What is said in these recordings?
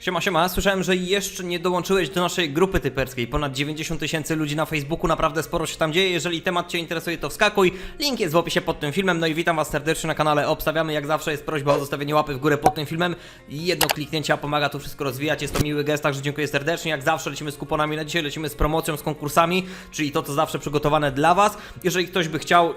Siema, siema. Słyszałem, że jeszcze nie dołączyłeś do naszej grupy typerskiej. Ponad 90 tysięcy ludzi na Facebooku, naprawdę sporo się tam dzieje. Jeżeli temat Cię interesuje, to wskakuj. Link jest w opisie pod tym filmem. No i witam Was serdecznie na kanale. Obstawiamy, jak zawsze jest prośba o zostawienie łapy w górę pod tym filmem. Jedno kliknięcie pomaga tu wszystko rozwijać. Jest to miły gest, także dziękuję serdecznie. Jak zawsze lecimy z kuponami na dzisiaj, lecimy z promocją, z konkursami, czyli to, co zawsze przygotowane dla Was. Jeżeli ktoś by chciał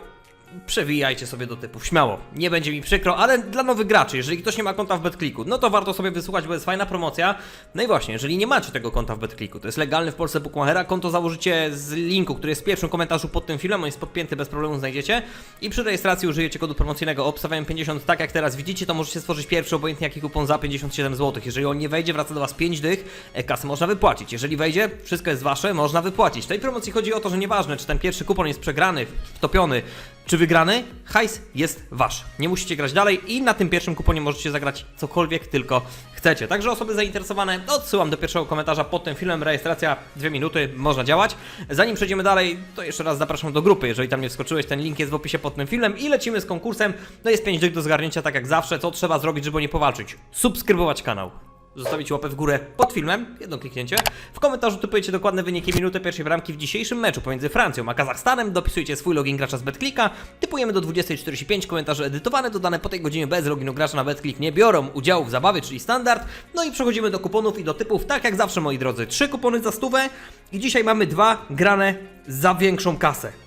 przewijajcie sobie do typów, śmiało. Nie będzie mi przykro, ale dla nowych graczy, jeżeli ktoś nie ma konta w BetClicku, no to warto sobie wysłuchać, bo jest fajna promocja. No i właśnie, jeżeli nie macie tego konta w BetClicku, to jest legalny w Polsce Bookmachera, konto założycie z linku, który jest w pierwszym komentarzu pod tym filmem, on jest podpięty, bez problemu znajdziecie. I przy rejestracji użyjecie kodu promocyjnego obstawiam 50, tak jak teraz widzicie, to możecie stworzyć pierwszy obojętnie jaki kupon za 57 zł. Jeżeli on nie wejdzie, wraca do Was 5 dych, kasy można wypłacić. Jeżeli wejdzie, wszystko jest Wasze, można wypłacić. W tej promocji chodzi o to, że nieważne, czy ten pierwszy kupon jest przegrany, wtopiony, czy wygrany, hajs jest wasz. Nie musicie grać dalej i na tym pierwszym kuponie możecie zagrać cokolwiek tylko chcecie. Także osoby zainteresowane odsyłam do pierwszego komentarza pod tym filmem. Rejestracja 2 minuty, można działać. Zanim przejdziemy dalej, to jeszcze raz zapraszam do grupy. Jeżeli tam nie wskoczyłeś, ten link jest w opisie pod tym filmem i lecimy z konkursem. No jest 5 dych do zgarnięcia, tak jak zawsze. Co trzeba zrobić, żeby nie powalczyć? Subskrybować kanał zostawić łapę w górę pod filmem, jedno kliknięcie. W komentarzu typujecie dokładne wyniki minuty pierwszej bramki w dzisiejszym meczu pomiędzy Francją a Kazachstanem. Dopisujecie swój login gracza z BetClicka. Typujemy do 20.45, komentarze edytowane, dodane po tej godzinie bez loginu gracza na BetClick nie biorą udziału w zabawie, czyli standard. No i przechodzimy do kuponów i do typów, tak jak zawsze moi drodzy. Trzy kupony za stówę i dzisiaj mamy dwa grane za większą kasę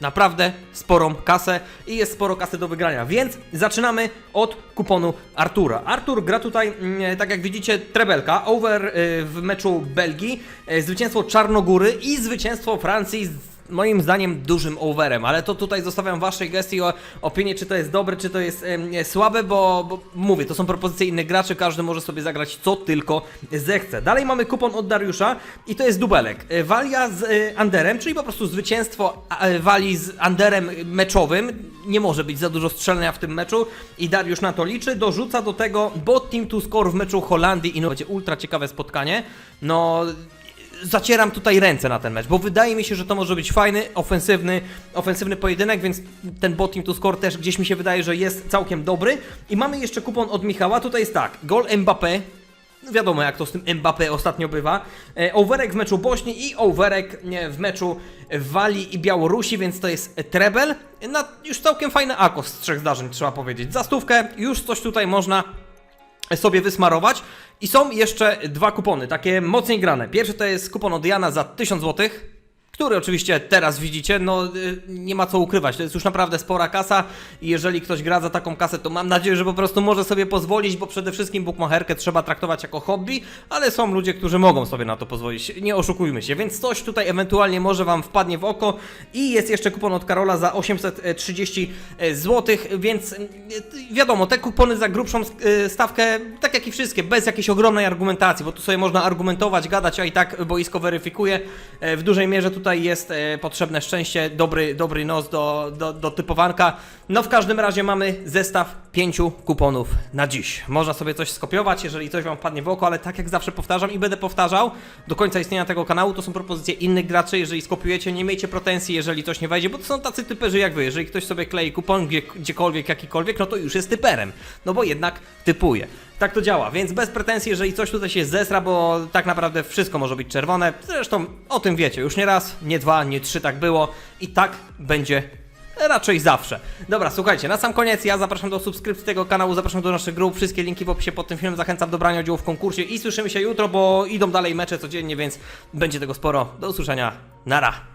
naprawdę sporą kasę i jest sporo kasy do wygrania, więc zaczynamy od kuponu Artura. Artur gra tutaj, mm, tak jak widzicie, trebelka, over y, w meczu Belgii, y, zwycięstwo Czarnogóry i zwycięstwo Francji moim zdaniem dużym overem, ale to tutaj zostawiam waszej gestii o opinię, czy to jest dobre, czy to jest em, słabe, bo, bo mówię, to są propozycje innych graczy, każdy może sobie zagrać co tylko zechce. Dalej mamy kupon od Dariusza i to jest dubelek. E, Walia z e, Anderem, czyli po prostu zwycięstwo e, Walii z Anderem meczowym. Nie może być za dużo strzelania w tym meczu i Dariusz na to liczy. Dorzuca do tego bot team to score w meczu Holandii i no będzie ultra ciekawe spotkanie. No zacieram tutaj ręce na ten mecz, bo wydaje mi się, że to może być fajny, ofensywny, ofensywny pojedynek, więc ten bot team to score też gdzieś mi się wydaje, że jest całkiem dobry. I mamy jeszcze kupon od Michała, tutaj jest tak, gol Mbappé, no wiadomo jak to z tym Mbappé ostatnio bywa, e, overek w meczu Bośni i overek w meczu Walii i Białorusi, więc to jest treble, na już całkiem fajny akos z trzech zdarzeń, trzeba powiedzieć. Za stówkę już coś tutaj można sobie wysmarować. I są jeszcze dwa kupony, takie mocniej grane. Pierwszy to jest kupon od Jana za 1000 zł, który oczywiście teraz widzicie, no y, nie ma co ukrywać, to jest już naprawdę spora kasa i jeżeli ktoś gra za taką kasę, to mam nadzieję, że po prostu może sobie pozwolić, bo przede wszystkim bukmacherkę trzeba traktować jako hobby, ale są ludzie, którzy mogą sobie na to pozwolić, nie oszukujmy się, więc coś tutaj ewentualnie może Wam wpadnie w oko i jest jeszcze kupon od Karola za 830 zł, więc y, wiadomo, te kupony za grubszą y, stawkę, tak jak i wszystkie, bez jakiejś ogromnej argumentacji, bo tu sobie można argumentować, gadać, a i tak boisko weryfikuje. E, W dużej mierze tutaj jest e, potrzebne szczęście, dobry, dobry nos do, do, do typowanka. No w każdym razie mamy zestaw pięciu kuponów na dziś. Można sobie coś skopiować, jeżeli coś Wam wpadnie w oko, ale tak jak zawsze powtarzam i będę powtarzał do końca istnienia tego kanału, to są propozycje innych graczy. Jeżeli skopiujecie, nie miejcie pretensji, jeżeli coś nie wejdzie, bo to są tacy typerzy jak Wy. Jeżeli ktoś sobie klei kupon gdzie, gdziekolwiek, jakikolwiek, no to już jest typerem. No bo jednak typuje. Tak to działa, więc bez pretensji, jeżeli coś tutaj się zesra, bo tak naprawdę wszystko może być czerwone. Zresztą o tym wiecie, już nie raz, nie dwa, nie trzy tak było i tak będzie raczej zawsze. Dobra, słuchajcie, na sam koniec ja zapraszam do subskrypcji tego kanału, zapraszam do naszych grup, wszystkie linki w opisie pod tym filmem, zachęcam do brania udziału w konkursie i słyszymy się jutro, bo idą dalej mecze codziennie, więc będzie tego sporo. Do usłyszenia, nara!